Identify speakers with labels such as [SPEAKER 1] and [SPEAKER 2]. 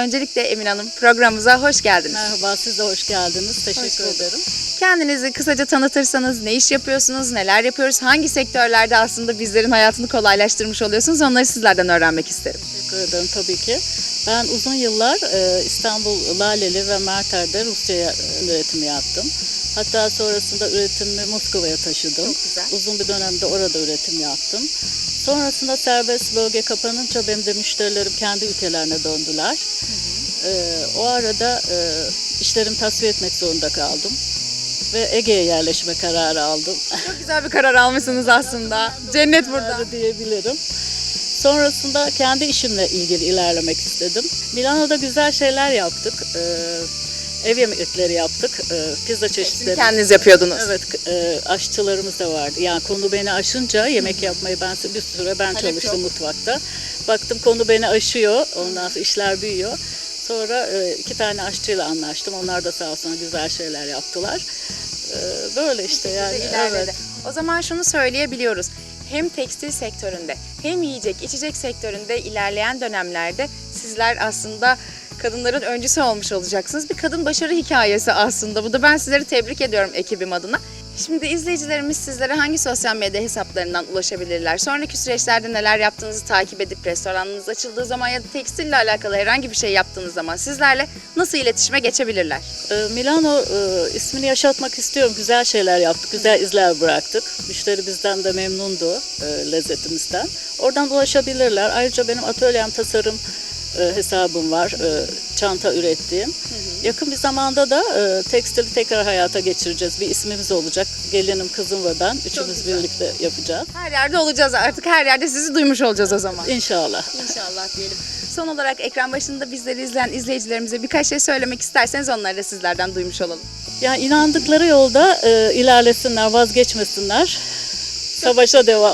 [SPEAKER 1] Öncelikle Emin Hanım programımıza hoş geldiniz.
[SPEAKER 2] Merhaba, siz de hoş geldiniz. Teşekkür
[SPEAKER 1] bulduk.
[SPEAKER 2] ederim.
[SPEAKER 1] Kendinizi kısaca tanıtırsanız ne iş yapıyorsunuz, neler yapıyoruz, hangi sektörlerde aslında bizlerin hayatını kolaylaştırmış oluyorsunuz onları sizlerden öğrenmek isterim.
[SPEAKER 2] Teşekkür ederim tabii ki. Ben uzun yıllar e, İstanbul Laleli ve Merter'de Rusya'ya üretimi yaptım. Hatta sonrasında üretimimi Moskova'ya taşıdım.
[SPEAKER 1] Çok güzel.
[SPEAKER 2] Uzun bir dönemde orada üretim yaptım. Sonrasında serbest bölge kapanınca benim de müşterilerim kendi ülkelerine döndüler. E, o arada e, işlerimi tasfiye etmek zorunda kaldım. Ve Ege'ye yerleşme kararı aldım.
[SPEAKER 1] Çok güzel bir karar almışsınız aslında. Cennet. Burada
[SPEAKER 2] diyebilirim. Sonrasında kendi işimle ilgili ilerlemek istedim. Milano'da güzel şeyler yaptık. Ee, ev yemekleri yaptık. Ee, pizza çeşitleri.
[SPEAKER 1] Kendiniz yapıyordunuz.
[SPEAKER 2] Evet, e, aşçılarımız da vardı. Yani konu beni aşınca yemek yapmayı ben bir süre ben
[SPEAKER 1] Talep
[SPEAKER 2] çalıştım
[SPEAKER 1] yok.
[SPEAKER 2] mutfakta. Baktım konu beni aşıyor. Ondan sonra işler büyüyor. Sonra e, iki tane aşçıyla anlaştım. Onlar da sağ olsun güzel şeyler yaptılar. Ee, böyle işte yani. Evet.
[SPEAKER 1] O zaman şunu söyleyebiliyoruz. Hem tekstil sektöründe hem yiyecek içecek sektöründe ilerleyen dönemlerde sizler aslında kadınların öncüsü olmuş olacaksınız. Bir kadın başarı hikayesi aslında. Bu da ben sizleri tebrik ediyorum ekibim adına. Şimdi izleyicilerimiz sizlere hangi sosyal medya hesaplarından ulaşabilirler? Sonraki süreçlerde neler yaptığınızı takip edip restoranınız açıldığı zaman ya da tekstille alakalı herhangi bir şey yaptığınız zaman sizlerle nasıl iletişime geçebilirler?
[SPEAKER 2] E, Milano e, ismini yaşatmak istiyorum. Güzel şeyler yaptık, güzel izler bıraktık. Müşteri bizden de memnundu e, lezzetimizden. Oradan ulaşabilirler. Ayrıca benim atölyem tasarım e, hesabım var. e, çanta ürettiğim. Yakın bir zamanda da e, tekstili tekrar hayata geçireceğiz. Bir ismimiz olacak. Gelinim, kızım ve ben. Üçümüz
[SPEAKER 1] güzel.
[SPEAKER 2] birlikte yapacağız.
[SPEAKER 1] Her yerde olacağız artık. Her yerde sizi duymuş olacağız o zaman.
[SPEAKER 2] İnşallah.
[SPEAKER 1] İnşallah diyelim. Son olarak ekran başında bizleri izleyen izleyicilerimize birkaç şey söylemek isterseniz onları da sizlerden duymuş olalım.
[SPEAKER 2] Yani inandıkları yolda e, ilerlesinler, vazgeçmesinler. Savaşa devam.